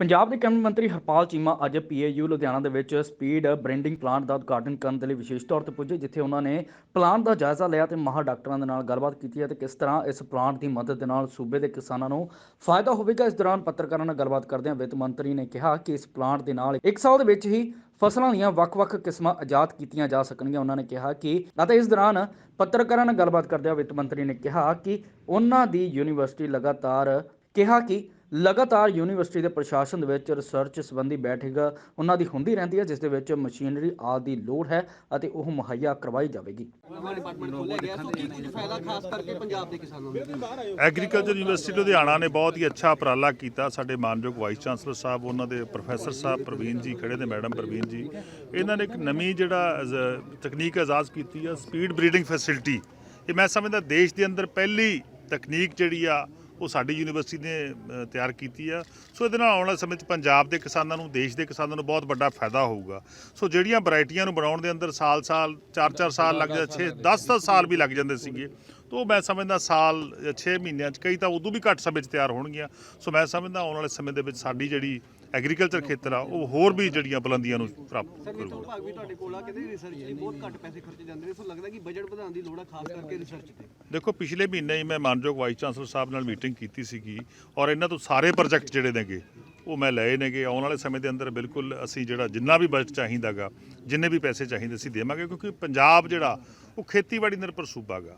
ਪੰਜਾਬ ਦੇ ਕੈਬਨਿਟ ਮੰਤਰੀ ਹਰਪਾਲ ਚੀਮਾ ਅੱਜ ਪੀਏਯੂ ਲੁਧਿਆਣਾ ਦੇ ਵਿੱਚ ਸਪੀਡ ਬ੍ਰੈਂਡਿੰਗ ਪਲਾਂਟ ਦਾ ਉਦਘਾਟਨ ਕਰਨ ਦੇ ਲਈ ਵਿਸ਼ੇਸ਼ ਤੌਰ ਤੇ ਪੁੱਜੇ, ਜਿੱਥੇ ਉਹਨਾਂ ਨੇ ਪਲਾਂਟ ਦਾ ਜਾਇਜ਼ਾ ਲਿਆ ਤੇ ਮਾਹਰ ਡਾਕਟਰਾਂ ਦੇ ਨਾਲ ਗੱਲਬਾਤ ਕੀਤੀ ਹੈ ਤੇ ਕਿਸ ਤਰ੍ਹਾਂ ਇਸ ਪਲਾਂਟ ਦੀ ਮਦਦ ਦੇ ਨਾਲ ਸੂਬੇ ਦੇ ਕਿਸਾਨਾਂ ਨੂੰ ਫਾਇਦਾ ਹੋਵੇਗਾ, ਇਸ ਦੌਰਾਨ ਪੱਤਰਕਾਰਾਂ ਨਾਲ ਗੱਲਬਾਤ ਕਰਦਿਆਂ ਵਿੱਤ ਮੰਤਰੀ ਨੇ ਕਿਹਾ ਕਿ ਇਸ ਪਲਾਂਟ ਦੇ ਨਾਲ ਇੱਕ ਸਾਲ ਦੇ ਵਿੱਚ ਹੀ ਫਸਲਾਂ ਦੀਆਂ ਵੱਖ-ਵੱਖ ਕਿਸਮਾਂ ਆਜ਼ਾਦ ਕੀਤੀਆਂ ਜਾ ਸਕਣਗੀਆਂ। ਉਹਨਾਂ ਨੇ ਕਿਹਾ ਕਿ ਅਤੇ ਇਸ ਦੌਰਾਨ ਪੱਤਰਕਾਰਾਂ ਨਾਲ ਗੱਲਬਾਤ ਕਰਦਿਆਂ ਵਿੱਤ ਮੰਤਰੀ ਨੇ ਕਿਹਾ ਕਿ ਉਹਨਾਂ ਦੀ ਯੂਨੀਵਰਸਿਟੀ ਲਗਾਤਾਰ ਕਿਹਾ ਕਿ ਲਗਾਤਾਰ ਯੂਨੀਵਰਸਿਟੀ ਦੇ ਪ੍ਰਸ਼ਾਸਨ ਦੇ ਵਿੱਚ ਰਿਸਰਚ ਸੰਬੰਧੀ ਬੈਠਕ ਉਹਨਾਂ ਦੀ ਹੁੰਦੀ ਰਹਿੰਦੀ ਹੈ, ਜਿਸ ਦੇ ਵਿੱਚ ਮਸ਼ੀਨਰੀ ਆਦਿ ਦੀ ਲੋੜ ਹੈ ਅਤੇ ਉਹ ਮੁਹੱਈਆ ਕਰਵਾਈ ਜਾਵੇਗੀ। ਐਗਰੀਕਲਚਰ ਯੂਨੀਵਰਸਿਟੀ ਲੁਧਿਆਣਾ ਨੇ ਬਹੁਤ ਹੀ ਅੱਛਾ ਉਪਰਾਲਾ ਕੀਤਾ। ਸਾਡੇ ਮਾਨਯੋਗ ਵਾਈਸ ਚਾਂਸਲਰ ਸਾਹਿਬ, ਉਹਨਾਂ ਦੇ ਪ੍ਰੋਫੈਸਰ ਸਾਹਿਬ ਪ੍ਰਵੀਨ ਜੀ, ਖੜੇ ਨੇ ਮੈਡਮ ਪ੍ਰਵੀਨ ਜੀ। ਇਹਨਾਂ ਨੇ ਇੱਕ ਨਵੀਂ ਜਿਹੜਾ ਤਕਨੀਕ ਆਜ਼ਾਦ ਕੀਤੀ ਆ ਸਪੀਡ ਬਰੀਡਿੰਗ ਫੈਸਿਲਿਟੀ ਇਹ ਮੈਂ ਸਮਝਦਾ, ਦੇਸ਼ ਦੇ ਅੰਦਰ ਪਹਿਲੀ ਤਕਨੀਕ ਜਿਹੜੀ ਆ ਉਹ ਸਾਡੀ ਯੂਨੀਵਰਸਿਟੀ ਨੇ ਤਿਆਰ ਕੀਤੀ ਆ। ਸੋ ਇਹਦੇ ਨਾਲ ਆਉਣ ਵਾਲੇ ਸਮੇਂ 'ਚ ਪੰਜਾਬ ਦੇ ਕਿਸਾਨਾਂ ਨੂੰ, ਦੇਸ਼ ਦੇ ਕਿਸਾਨਾਂ ਨੂੰ ਬਹੁਤ ਵੱਡਾ ਫਾਇਦਾ ਹੋਊਗਾ। ਸੋ ਜਿਹੜੀਆਂ ਵੈਰਾਈਟੀਆਂ ਨੂੰ ਬਣਾਉਣ ਦੇ ਅੰਦਰ ਸਾਲ-ਸਾਲ 4-4 ਸਾਲ ਲੱਗ ਜਾਂਦੇ 6 10 ਸਾਲ ਵੀ ਲੱਗ ਜਾਂਦੇ ਸੀਗੇ। ਤੋ ਮੈਂ ਸਮਝਦਾ ਸਾਲ ਜਾਂ 6 ਮਹੀਨਿਆਂ 'ਚ ਕਈ ਤਾਂ ਉਦੋਂ ਵੀ ਘੱਟ ਸਮੇਂ 'ਚ ਤਿਆਰ ਹੋਣਗੀਆਂ। ਸੋ ਮੈਂ ਸਮਝਦਾ ਆਉਣ ਵਾਲੇ ਸਮੇਂ ਦੇ ਵਿੱਚ ਸਾਡੀ ਜਿਹੜੀ ਐਗਰੀਕਲਚਰ ਖੇਤਰ ਆ ਉਹ ਹੋਰ ਵੀ ਜਿਹੜੀਆਂ ਬੁਲੰਦੀਆਂ ਨੂੰ ਪ੍ਰਾਪਤ ਸਰ ਕਰੂਗਾ। ਵਿਭਾਗ ਵੀ ਤੁਹਾਡੇ ਕੋਲ ਆ ਕਹਿੰਦੇ ਰਿਸਰਚ ਲਈ ਬਹੁਤ ਘੱਟ ਪੈਸੇ ਖਰਚੇ ਜਾਂਦੇ ਨੇ ਸੋ ਲੱਗਦਾ ਕਿ ਬਜਟ ਵਧਾਉਣ ਦੀ ਲੋੜ ਆ ਖਾਸ ਕਰਕੇ ਰਿਸਰਚ ਤੇ। ਦੇਖੋ ਪਿਛਲੇ ਮਹੀਨੇ ਹੀ ਮੈਂ ਮਾਨਯੋਗ ਵਾਈਸ ਚਾਂਸਲਰ ਸਾਹਿਬ ਨਾਲ ਮੀਟਿੰਗ ਕੀਤੀ ਸੀਗੀ ਔਰ ਇਹਨਾਂ ਤੋਂ ਸਾਰੇ ਪ੍ਰੋਜੈਕਟ ਜਿਹੜੇ ਨੇਗੇ ਉਹ ਮੈਂ ਲਏ ਨੇਗੇ। ਆਉਣ ਵਾਲੇ ਸਮੇਂ ਦੇ ਅੰਦਰ ਬਿਲਕੁਲ ਅਸੀਂ ਜਿਹੜਾ ਜਿੰਨਾ ਵੀ ਬਜਟ ਚਾਹੀਦਾਗਾ ਜਿੰਨੇ ਵੀ ਪੈਸੇ ਚਾਹੀਦੇ ਅਸੀਂ ਦੇਵਾਂਗੇ ਕਿਉਂਕਿ ਪੰਜਾਬ ਜਿਹੜਾ ਉਹ ਖੇਤੀਬਾੜੀ ਨਿਰਭਰ ਸੂਬਾ ਗਾ।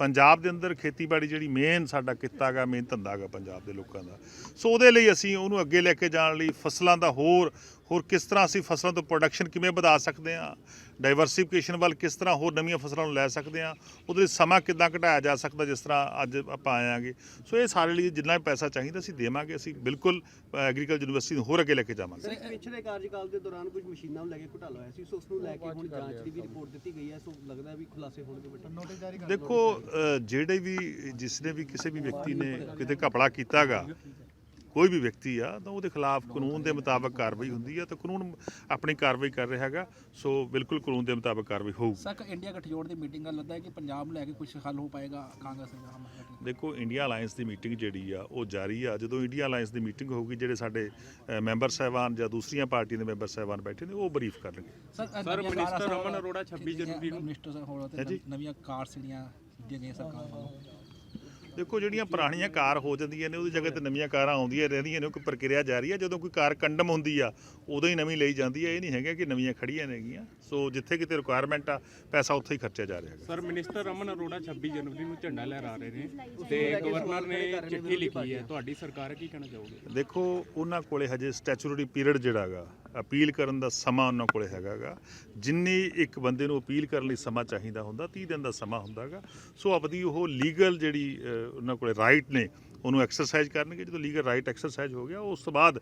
ਪੰਜਾਬ ਦੇ ਅੰਦਰ ਖੇਤੀਬਾੜੀ ਜਿਹੜੀ ਮੇਨ ਸਾਡਾ ਕਿੱਤਾ ਗਾ ਮੇਨ ਧੰਦਾ ਗਾ ਪੰਜਾਬ ਦੇ ਲੋਕਾਂ ਦਾ। ਸੋ ਉਹਦੇ ਲਈ ਅਸੀਂ ਉਹਨੂੰ ਅੱਗੇ ਲੈ ਕੇ ਜਾਣ ਲਈ ਫਸਲਾਂ ਦਾ ਹੋਰ ਹੋਰ ਕਿਸ ਤਰ੍ਹਾਂ ਅਸੀਂ ਫਸਲਾਂ ਤੋਂ ਪ੍ਰੋਡਕਸ਼ਨ ਕਿਵੇਂ ਵਧਾ ਸਕਦੇ ਹਾਂ? ਡਾਈਵਰਸਿਫਿਕੇਸ਼ਨ ਵੱਲ ਕਿਸ ਤਰ੍ਹਾਂ ਹੋਰ ਨਵੀਆਂ ਫਸਲਾਂ ਨੂੰ ਲੈ ਸਕਦੇ ਹਾਂ? ਉਹਦੇ ਲਈ ਸਮਾਂ ਕਿੱਦਾਂ ਘਟਾਇਆ ਜਾ ਸਕਦਾ ਜਿਸ ਤਰ੍ਹਾਂ ਅੱਜ ਆਪਾਂ ਆਏ ਆਂਗੇ ਸੋ ਇਹ ਸਾਰੇ ਲਈ ਜਿੰਨਾ ਵੀ ਪੈਸਾ ਚਾਹੀਦਾ ਅਸੀਂ ਦੇਵਾਂਗੇ ਅਸੀਂ ਬਿਲਕੁਲ ਐਗਰੀਕਲਚਰ ਯੂਨੀਵਰਸਿਟੀ ਨੂੰ ਹੋਰ ਅੱਗੇ ਲੈ ਕੇ ਜਾਵਾਂਗੇ। ਸਰ ਪਿਛਲੇ ਕਾਰਜਕਾਲ ਦੇ ਦੌਰਾਨ ਕੁਝ ਮਸ਼ੀਨਾਂ ਨੂੰ ਲੈ ਕੇ ਘੁਟਾਲਾ ਹੋਇਆ ਸੀ ਸੋ ਉਸ ਨੂੰ ਲੈ ਕੇ ਹੁਣ ਜਾਂਚ ਦੀ ਵੀ ਰਿਪੋਰਟ ਦਿੱਤੀ ਗਈ ਹੈ ਸੋ ਲੱਗਦਾ ਵੀ ਖੁਲਾਸੇ ਹੋਣਗੇ ਬੇਟਾ। ਦੇਖੋ ਜਿਹੜੇ ਵੀ ਜਿਸ ਨੇ ਵੀ ਕਿਸੇ ਵੀ ਵਿਅਕਤੀ ਨੇ ਕਿਤੇ ਘਪਲਾ ਕੀਤਾਗਾ ਕੋਈ ਵੀ ਵਿਅਕਤੀ ਆ ਤਾਂ ਉਹਦੇ ਖਿਲਾਫ ਕਾਨੂੰਨ ਦੇ ਮੁਤਾਬਕ ਕਾਰਵਾਈ ਹੁੰਦੀ ਆ ਤਾਂ ਕਾਨੂੰਨ ਆਪਣੀ ਕਾਰਵਾਈ ਕਰ ਰਿਹਾ ਹੈਗਾ ਸੋ ਬਿਲਕੁਲ ਕਾਨੂੰਨ ਦੇ ਮੁਤਾਬਕ ਕਾਰਵਾਈ ਹੋਊਗੀ। ਸਰ ਇੰਡੀਆ ਗਠਜੋੜ ਦੀ ਮੀਟਿੰਗ ਦਾ ਲੱਗਦਾ ਹੈ ਕਿ ਪੰਜਾਬ ਨੂੰ ਲੈ ਕੇ ਕੁਝ ਹੱਲ ਹੋ ਪਾਏਗਾ ਕਾਂਗਰਸ ਦੇ ਦੇਖੋ ਇੰਡੀਆ ਅਲਾਈਅੰਸ ਦੀ ਮੀਟਿੰਗ ਜਿਹੜੀ ਆ ਉਹ ਜਾਰੀ ਆ। ਜਦੋਂ ਇੰਡੀਆ ਅਲਾਈਅੰਸ ਦੀ ਮੀਟਿੰਗ ਹੋਊਗੀ ਜਿਹੜੇ ਸਾਡੇ ਮੈਂਬਰ ਸਾਹਿਬਾਨ ਜਾਂ ਦੂਸਰੀਆਂ ਪਾਰਟੀਆਂ ਦੇ ਮੈਂਬਰ ਸਾਹਿਬਾਨ ਬੈਠੇ ਨੇ ਉਹ ਬਰੀਫ ਕਰਨਗੇ। ਸਰ ਮਿਨਿਸਟਰ ਰਮਨ ਅਰੋੜਾ 26 ਜਨਵਰੀ ਨੂੰ- ਮਿਨਿਸਟਰ ਸਰ ਹੋਰ ਹੈ ਤੇ ਜੀ। ਨਵੀਆਂ ਕਾਰ ਜਿਹੜੀਆਂ ਦਿੱਤੀਆਂ ਗਈਆਂ ਸਰਕਾਰ ਵੱਲੋਂ। ਦੇਖੋ ਜਿਹੜੀਆਂ ਪੁਰਾਣੀਆਂ ਕਾਰ ਹੋ ਜਾਂਦੀਆਂ ਨੇ ਉਹਦੀ ਜਗ੍ਹਾ ਤੇ ਨਵੀਆਂ ਕਾਰਾਂ ਆਉਂਦੀਆਂ ਰਹਿੰਦੀਆਂ ਨੇ ਕੋਈ ਪ੍ਰਕਿਰਿਆ ਜਾਰੀ ਆ ਜਦੋਂ ਕੋਈ ਕਾਰ ਕੰਡਮ ਹੁੰਦੀ ਆ ਉਦੋਂ ਹੀ ਨਵੀਂ ਲਈ ਜਾਂਦੀ ਆ ਇਹ ਨਹੀਂ ਹੈਗਾ ਕਿ ਨਵੀਆਂ ਖੜੀਆਂ ਨੇਗੀਆਂ ਸੋ ਜਿੱਥੇ ਕਿਤੇ ਰਿਕੁਆਇਰਮੈਂਟ ਆ ਪੈਸਾ ਉੱਥੇ ਹੀ ਖਰਚਿਆ ਜਾ ਰਿਹਾ ਹੈਗਾ। ਸਰ ਮਿਨਿਸਟਰ ਰਮਨ ਅਰੋੜਾ 26 ਜਨਵਰੀ ਨੂੰ ਝੰਡਾ ਲਹਿਰਾ ਰਹੇ ਨੇ ਤੇ ਗਵਰਨਰ ਨੇ ਚਿੱਠੀ ਲਿਖੀ ਹੈ। ਤੁਹਾਡੀ ਸਰਕਾਰ ਕੀ ਕਹਿਣਾ ਚਾਹੋਗੇ? ਦੇਖੋ ਉਹਨਾਂ ਕੋਲੇ ਹਜੇ ਸਟੈਚੂਟਰੀ ਪੀਰੀਅਡ ਜਿਹੜਾ ਹੈਗਾ ਅਪੀਲ ਕਰਨ ਦਾ ਸਮਾਂ ਉਹਨਾਂ ਕੋਲੇ ਹੈਗਾਗਾ ਜਿੰਨੀ ਇੱਕ ਬੰਦੇ ਨੂੰ ਅਪੀਲ ਕਰਨ ਲਈ ਸਮਾਂ ਚਾਹੀਦਾ ਹੁੰਦਾ 30 ਦਿਨ ਦਾ ਸਮਾਂ ਹੁੰਦਾਗਾ ਸੋ ਆਪਦੀ ਉਹ ਲੀਗਲ ਜਿਹੜੀ ਉਹਨਾਂ ਕੋਲੇ ਰਾਈਟ ਨੇ ਉਹਨੂੰ ਐਕਸਰਸਾਈਜ਼ ਕਰਨਗੇ। ਜਦੋਂ ਲੀਗਲ ਰਾਈਟ ਐਕਸਰਸਾਈਜ਼ ਹੋ ਗਿਆ ਉਸ ਤੋਂ ਬਾਅਦ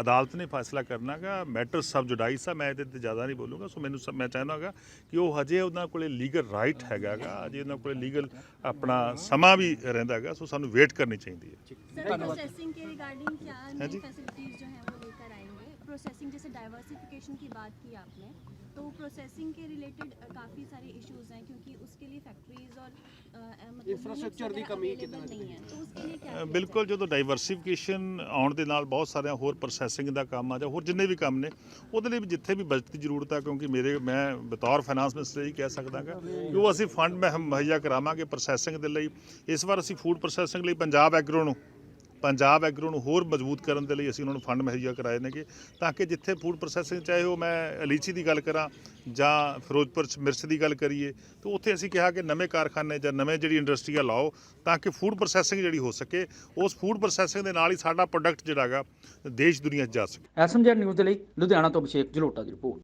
ਅਦਾਲਤ ਨੇ ਫੈਸਲਾ ਕਰਨਾਗਾ ਮੈਟਰ ਸਬ ਜੁਡਾਈਸ ਆ ਮੈਂ ਇਹਦੇ ਤੇ ਜ਼ਿਆਦਾ ਨਹੀਂ ਬੋਲੂਗਾ। ਸੋ ਮੈਨੂੰ ਮੈਂ ਚਾਹੁੰਦਾਗਾ ਕਿ ਉਹ ਹਜੇ ਉਹਨਾਂ ਕੋਲੇ ਲੀਗਲ ਰਾਈਟ ਹੈਗਾਗਾ ਅਜੇ ਉਹਨਾਂ ਕੋਲੇ ਲੀਗਲ ਆਪਣਾ ਸਮਾਂ ਵੀ ਰਹਿੰਦਾਗਾ ਸੋ ਸਾਨੂੰ ਵੇਟ ਕਰਨੀ ਚਾਹੀਦੀ ਹੈ। ਧੰਨਵਾਦ ਪ੍ਰੋਸੈਸਿੰਗ प्रोसेसिंग जैसे डाइवर्सिफिकेशन की बात की आपने तो प्रोसेसिंग के रिलेटेड काफ़ी सारे इश्यूज हैं क्योंकि उसके लिए फैक्ट्रीज और अ, अ, मतलब Infrastructure units ਦੀ वगैरह ਕਮੀ available ਕਿਤੇ ਨਾ नहीं है तो उसके लिए क्या ਅ, किया ਬਿਲਕੁਲ ਜਦੋਂ ਡਾਈਵਰਸਿਫਿਕੇਸ਼ਨ ਆਉਣ ਦੇ ਨਾਲ ਬਹੁਤ ਸਾਰਿਆਂ ਹੋਰ ਪ੍ਰੋਸੈਸਿੰਗ ਦਾ ਕੰਮ ਆ ਜਾਂ ਹੋਰ ਜਿੰਨੇ ਵੀ ਕੰਮ ਨੇ ਉਹਦੇ ਲਈ ਵੀ ਜਿੱਥੇ ਵੀ ਬਜਟ ਦੀ ਜ਼ਰੂਰਤ ਆ ਕਿਉਂਕਿ ਮੇਰੇ ਮੈਂ ਬਤੌਰ ਫਾਈਨਾਂਸ ਮਿਨਿਸਟਰ ਇਹ ਕਹਿ ਸਕਦਾਗਾ ਕਿ ਉਹ ਅਸੀਂ ਫੰਡ ਮੈਂ ਮੁਹੱਈਆ ਕਰਾਵਾਂਗੇ ਪ੍ਰੋਸੈਸਿੰਗ ਦੇ ਲਈ ਇਸ ਵਾਰ ਅਸੀਂ ਫੂਡ ਪ੍ਰੋਸੈਸਿੰਗ ਲਈ ਪੰਜਾਬ ਐਗਰੋ ਨੂੰ ਪੰਜਾਬ ਐਗਰੋ ਨੂੰ ਹੋਰ ਮਜ਼ਬੂਤ ਕਰਨ ਦੇ ਲਈ ਅਸੀਂ ਉਹਨਾਂ ਨੂੰ ਫੰਡ ਮੁਹੱਈਆ ਕਰਾਏ ਨੇਗੇ, ਤਾਂ ਕਿ ਜਿੱਥੇ ਫੂਡ ਪ੍ਰੋਸੈਸਿੰਗ ਚਾਹੇ ਉਹ ਮੈਂ ਅਲੀਚੀ ਦੀ ਗੱਲ ਕਰਾਂ ਜਾਂ ਫਿਰੋਜ਼ਪੁਰ ਚ ਮਿਰਚ ਦੀ ਗੱਲ ਕਰੀਏ, ਤਾਂ ਉੱਥੇ ਅਸੀਂ ਕਿਹਾ ਕਿ ਨਵੇਂ ਕਾਰਖਾਨੇ ਜਾਂ ਨਵੇਂ ਜਿਹੜੀ ਇੰਡਸਟਰੀਆਂ ਲਾਓ ਤਾਂ ਕਿ ਫੂਡ ਪ੍ਰੋਸੈਸਿੰਗ ਜਿਹੜੀ ਹੋ ਸਕੇ, ਉਸ ਫੂਡ ਪ੍ਰੋਸੈਸਿੰਗ ਦੇ ਨਾਲ ਹੀ ਸਾਡਾ ਪ੍ਰੋਡਕਟ ਜਿਹੜਾ ਹੈਗਾ, ਦੇਸ਼ ਦੁਨੀਆ 'ਚ ਜਾ ਸਕੇ। ਐਸਐਮਜੀ ਨਿਊਜ਼ ਦੇ ਲਈ ਲੁਧਿਆਣਾ ਤੋਂ ਅਭਿਸ਼ੇਕ ਜਲੋਟਾ ਦੀ ਰਿਪੋਰਟ।